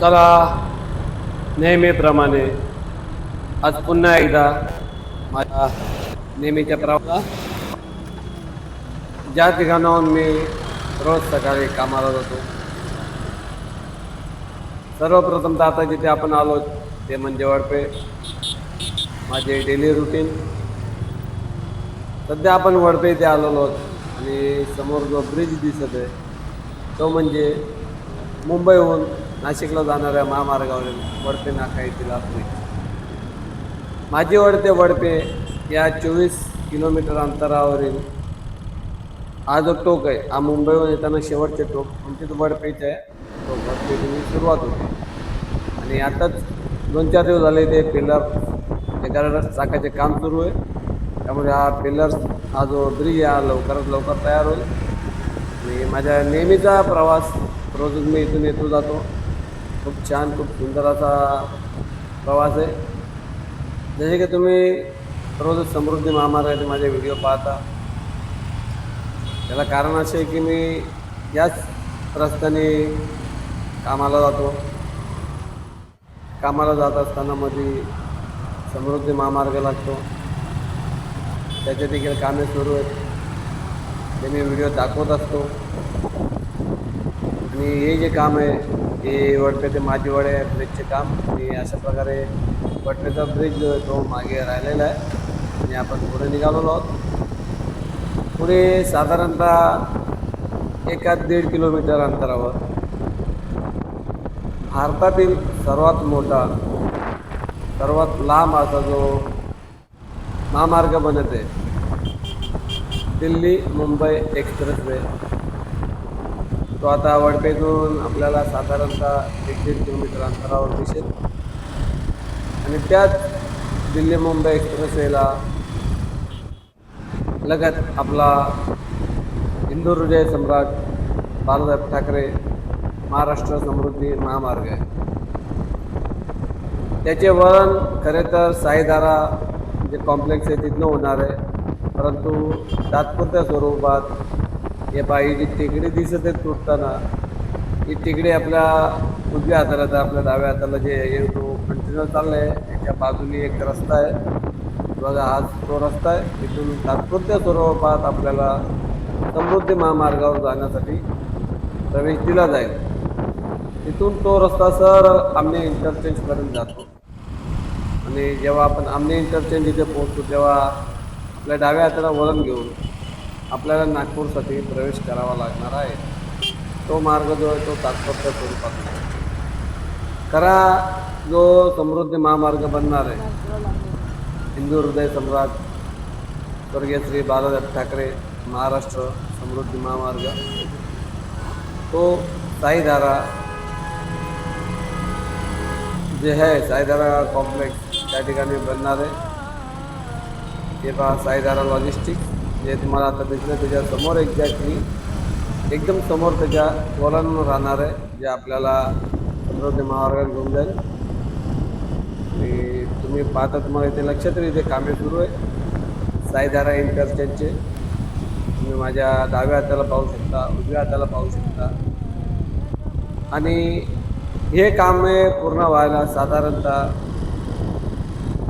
चला नेहमीप्रमाणे. आज पुन्हा एकदा माझ्या नेहमीच्या प्रवासात ज्या ठिकाणाहून मी रोज सकाळी कामाला जातो सर्वप्रथम तर आता जिथे आपण आलो ते म्हणजे वडपे. माझे डेली रुटीन सध्या आपण वडपे इथे आलेलो आहोत आणि समोर जो ब्रिज दिसत आहे तो म्हणजे मुंबईहून नाशिकला जाणाऱ्या महामार्गावरील वडपे नाका येथील हा ब्रिज माझी वडते वडपे या चोवीस किलोमीटर अंतरावरील हा जो टोक आहे. हा मुंबईहून येताना शेवटचे टोक. आमचे वडपेच आहे तो वडपेची सुरुवात होते. आणि आताच दोन चार दिवस झाले ते पिलर ते करायला चाकाचे काम सुरू आहे. त्यामुळे हा पिलर हा जो ब्रिज आहे हा लवकरात लवकर तयार होईल. आणि माझ्या नेहमीचा प्रवास रोजच मी इथून येतो जातो. खूप छान खूप सुंदर असा प्रवास आहे. जसे की तुम्ही रोज समृद्धी महामार्गाचे माझे व्हिडिओ पाहता. त्याला कारण असे की मी याच रस्त्याने कामाला जातो. कामाला जात असताना मध्ये समृद्धी महामार्ग लागतो. त्याचे देखील कामे सुरू आहेत. ते मी व्हिडिओ दाखवत असतो. आणि हे जे काम आहे हे वडपे ते माझीवाडे ब्रिजचे काम. आणि अशा प्रकारे वडपेचा ब्रिज जो आहे तो मागे राहिलेला आहे. आणि आपण पुढे निघालेलो आहोत. पुढे साधारणतः एकाच दीड किलोमीटर अंतरावर. भारतातील सर्वात मोठा सर्वात लांब असा जो महामार्ग बनत आहे दिल्ली मुंबई एक्सप्रेसवे. तो आता वडपेतून आपल्याला साधारणतः एक दीड किलोमीटर अंतरावर दिसेल. आणि त्याच दिल्ली मुंबई एक्सप्रेसवेला लगत आपला हिंदू हृदय सम्राट बाळासाहेब ठाकरे महाराष्ट्र समृद्धी महामार्ग आहे. त्याचे वळण खरे तर साईधारा जे कॉम्प्लेक्स आहे तिथनं होणार आहे. परंतु तात्पुरत्या स्वरूपात हे बाई जी टेकडी दिसत आहे तुटताना ही टेकडी आपल्या उजव्या हाताला तर आपल्या डाव्या हाताला जे हे तो कंटिन्यू चालला आहे त्याच्या बाजूने एक रस्ता आहे. बघा हाच तो रस्ता आहे. तिथून तात्पुरत्या स्वरूपात आपल्याला समृद्धी महामार्गावर जाण्यासाठी प्रवेश दिला जाईल. तिथून तो रस्ता सर आमने इंटरचेंजपर्यंत जातो. आणि जेव्हा आपण आमने इंटरचेंज इथे पोहोचतो तेव्हा आपल्या डाव्या हाताला वळण घेऊन आपल्याला नागपूरसाठी प्रवेश करावा लागणार आहे. तो मार्ग जो आहे तो तात्पुरत्या स्वरूपात खरा जो समृद्धी महामार्ग बनणार आहे. हिंदू हृदय सम्राट स्वर्गीय श्री बाळासाहेब ठाकरे महाराष्ट्र समृद्धी महामार्ग. तो साईधारा जे आहे साईधारा कॉम्प्लेक्स त्या ठिकाणी बनणार आहे. ते पहा साईधारा लॉजिस्टिक्स जे तुम्हाला आता दिसलं त्याच्यासमोर एक्झॅक्टली एकदम समोर त्याच्या वलन राहणार आहे जे आपल्याला समृद्धी महामार्गात घेऊन जाईल. आणि तुम्ही पाहता तुम्हाला इथे लक्षात येईल इथे कामे सुरू आहे. साईधारा इंटरचेंजचे. तुम्ही माझ्या डाव्या हाताला पाहू शकता उजव्या हाताला पाहू शकता. आणि हे कामे पूर्ण व्हायला साधारणतः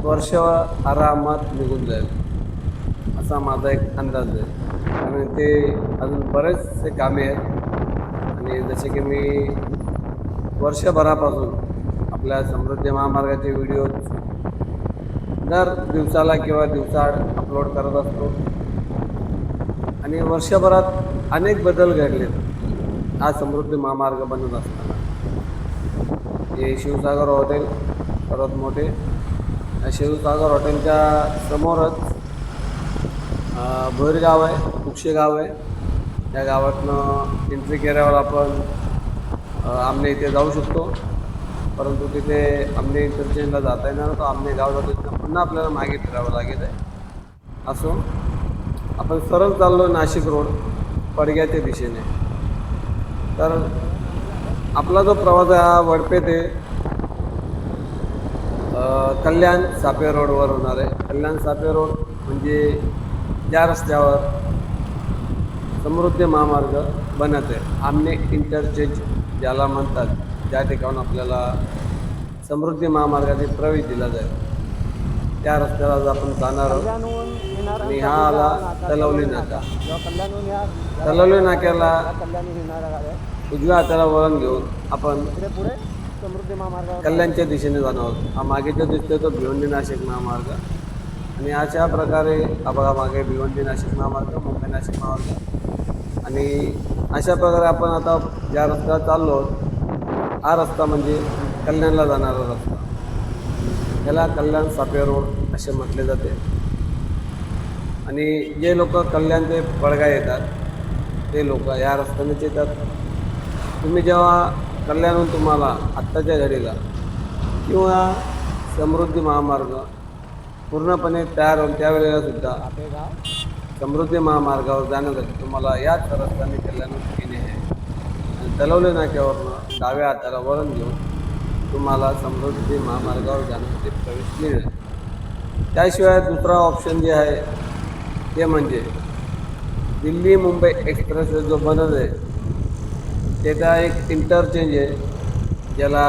वर्ष आरामात निघून जाईल. असा माझा एक अंदाज आहे. आणि ते अजून बरेचसे कामे आहेत. आणि जसे की मी वर्षभरापासून आपल्या समृद्धी महामार्गाचे व्हिडिओ दर दिवसाला किंवा दिवसाआड अपलोड करत असतो. आणि वर्षभरात अनेक बदल घडलेत हा समृद्धी महामार्ग बनत असताना. हे शिवसागर हॉटेल सर्वात मोठे. शिवसागर हॉटेलच्या समोरच अं, भोईरगाव आहे कुक्षे गाव आहे. त्या गावातनं एंट्री केल्यावर आपण आमने इथे जाऊ शकतो. परंतु तिथे आमने इंटरचेंजला जाता येणार तर आमने गाव जातो तिथं पुन्हा आपल्याला मागे फिरावं लागेल आहे. असो आपण सरळ चाललो नाशिक रोड पडग्याच्या दिशेने. तर आपला जो प्रवास आहे हा वडपे ते कल्याण सापे रोडवर होणार आहे. कल्याण सापे रोड म्हणजे ज्या रस्त्यावर समृद्धी महामार्ग बनत आहे. आमने इंटरचेंज ज्याला म्हणतात ज्या ठिकाणून आपल्याला समृद्धी महामार्गाने प्रवेश दिला जाईल. त्या रस्त्याला आज आपण जाणार आहोत. आणि हा आला तलवली नाका. तलवली नाक्याला उजव्या हाताला वळण घेऊन आपण समृद्धी महामार्ग कल्याणच्या दिशेने जाणार आहोत. हा मागे जो दिसतोय तो भिवंडी नाशिक महामार्ग. आणि अशा प्रकारे बघा मागे भिवंडी नाशिक महामार्ग मुंबई नाशिक महामार्ग आणि अशा प्रकारे आपण आता ज्या रस्त्यावर चाललो हा रस्ता म्हणजे कल्याणला जाणारा रस्ता. ह्याला कल्याण सापे रोड असे म्हटले जाते. आणि जे लोक कल्याण ते पडगा येतात ते लोक या रस्त्यानेच येतात. तुम्ही जेव्हा कल्याणहून तुम्हाला आत्ताच्या घडीला किंवा समृद्धी महामार्ग पूर्णपणे तयार होऊन त्यावेळेला सुद्धा समृद्धी महामार्गावर जाण्यासाठी तुम्हाला याच रस्त्याने कल्याणहून येणे आहे. आणि तलवले नाक्यावरनं डाव्या हाताला वळण घेऊन तुम्हाला समृद्धी महामार्गावर जाण्यासाठी प्रवेश मिळेल. त्याशिवाय दुसरा ऑप्शन जे आहे ते म्हणजे दिल्ली मुंबई एक्सप्रेस जो बनत आहे त्याचा एक इंटरचेंज आहे ज्याला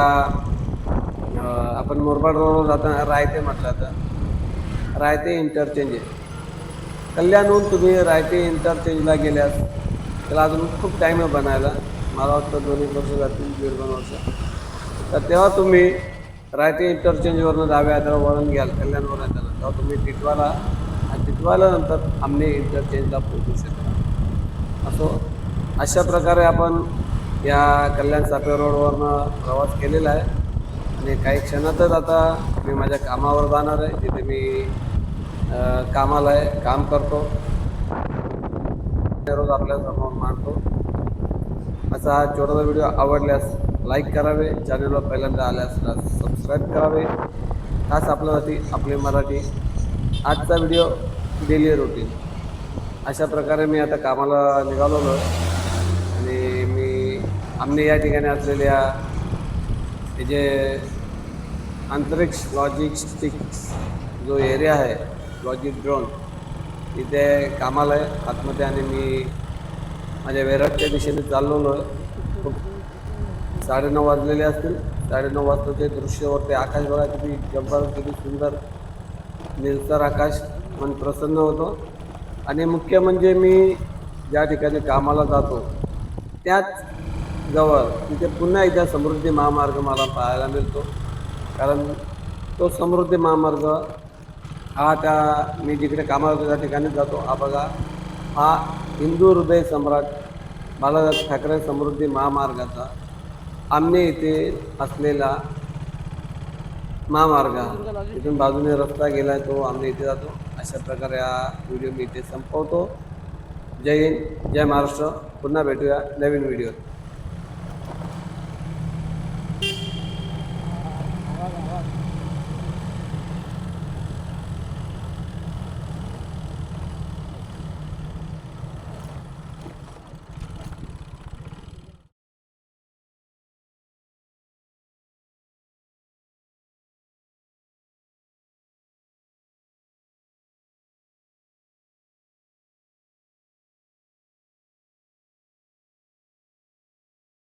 आपण मुरबाड रोडवर जाताना रायते म्हटलं तर रायते इंटरचेंज आहे. कल्याणहून तुम्ही रायते इंटरचेंजला गेल्यास त्याला अजून खूप टाईम आहे बनायला. मला वाटतं दोन एक वर्ष जातील दीड दोन वर्ष. तर तेव्हा तुम्ही रायते इंटरचेंजवरनं डाव्या हाताला वळण घ्याल कल्याणवर येताना तेव्हा तुम्ही टिटवाला आणि टिटवाला नंतर आमने इंटरचेंजला पोहोचू शकता. असो अशा प्रकारे आपण या कल्याण सापे रोडवरनं प्रवास केलेला आहे. आणि काही क्षणातच आता मी माझ्या कामावर जाणार आहे. तिथे मी कामाला आहे काम करतो. रोज आपल्यासमोर मांडतो. असा हा छोटासा व्हिडिओ आवडल्यास लाईक करावे. चॅनलवर पहिल्यांदा आल्यास सबस्क्राईब करावे. खास आपल्यासाठी आपली मराठी. आजचा व्हिडिओ डेली रुटीन. अशा प्रकारे मी आता कामाला निघालेलो आणि मी आमने या ठिकाणी असलेल्या हे जे अंतरिक्ष लॉजिस्टिक्स जो एरिया आहे लॉजिक ड्रोन तिथे कामाला आहे. आतमध्ये आणि मी माझ्या वेरटच्या दिशेने चाललेलो आहे. खूप साडेनऊ वाजलेले असतील. साडेनऊ वाजता ते दृश्यावरती आकाश बघा किती जब्बर किती सुंदर निरसर आकाश. मन प्रसन्न होतो. आणि मुख्य म्हणजे मी ज्या ठिकाणी कामाला जातो त्याच जवळ तिथे पुन्हा एकदा समृद्धी महामार्ग मला पाहायला मिळतो. कारण तो समृद्धी महामार्ग हा त्या मी जिकडे कामाला त्या ठिकाणी जातो हा बघा हा हिंदू हृदय सम्राट बालासाहेब ठाकरे समृद्धी महामार्गाचा आमने इथे असलेला महामार्ग इथून बाजूने रस्ता गेला आहे तो आमने इथे जातो. अशा प्रकारे हा व्हिडिओ मी इथे संपवतो. जय हिंद जय महाराष्ट्र. पुन्हा भेटूया नवीन व्हिडिओ